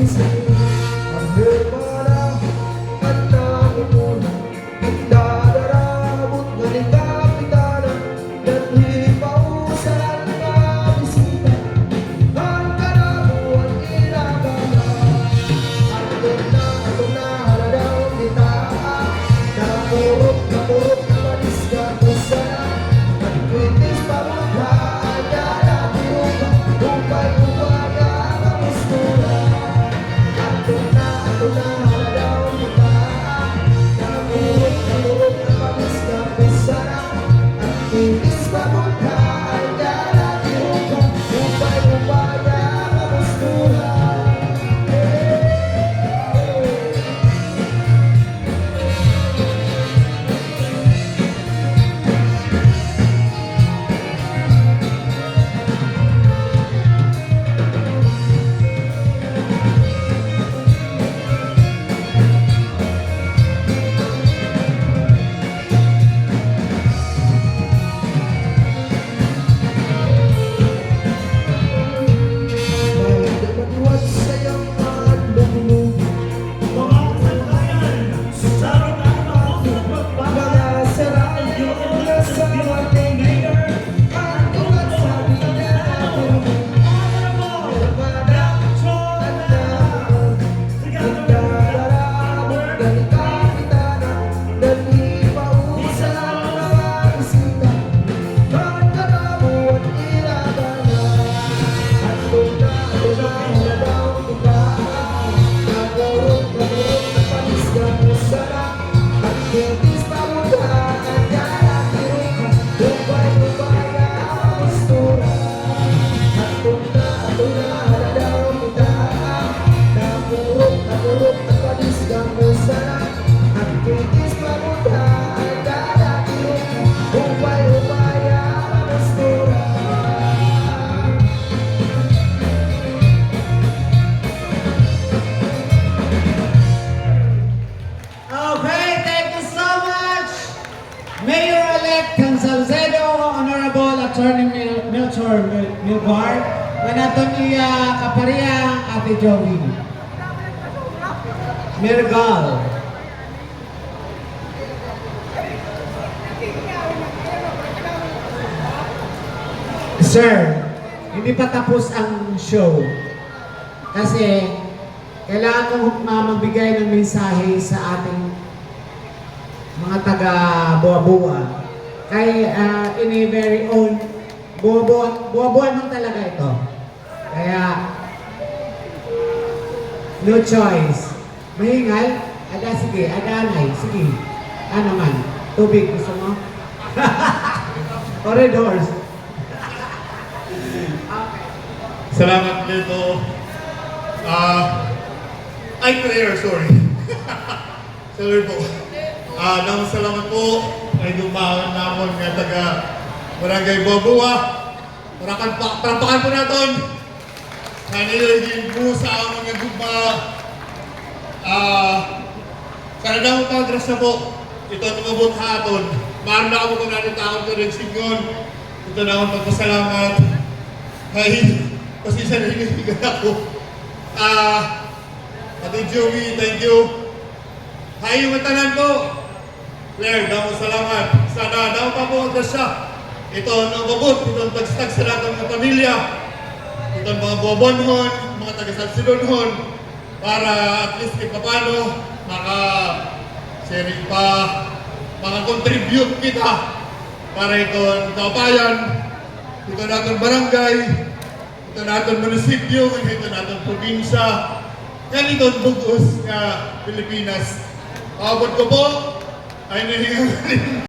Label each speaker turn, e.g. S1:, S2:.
S1: easy. Mil Milbar. Kanaton iya kapariya Ate Joey. Mirgal. Sir, hindi pa tapos ang show. Kasi kailangan kong ma- magbigay ng mensahe sa ating mga taga Buwa-Buwa. Kay uh, in a very own Buwa-Buwa, Buwa-Buwa lang talaga ito. Kaya no choice. Mahingal? Ada sige, ada anay. Sige. Ano man? Tubig gusto mo? Corridors.
S2: Salamat dito. Ah, ay prayer, sorry. sorry po. Nang salamat po ay dumaan namon nga taga Barangay Babua. Parakan pa, parapakan po naton. Kanilagin po sa among nga gugma. Ah, sana daw pagras na po. Ito ang tumabot haton. Maaari na ako kung natin taon ko rin singon. Ito na akong pagpasalamat. Ay, pasisa na hinihigan ako. Ah, Ate Joey, thank you. Hay, yung tanan ko. Claire, damo salamat. Sana daw pa po ang grasya. Ito ang nababot, ito ang tagstag sa lahat ng mga pamilya. Ito ang mga buwabonhon, mga taga-salsidonhon, para at least kahit paano maka sharing pa, maka-contribute kita para ito ang kabayan, ito natin barangay, ito natin munisipyo, ito natin probinsya, ganito bugos nga Pilipinas. Paabot ko po, ay nahingaling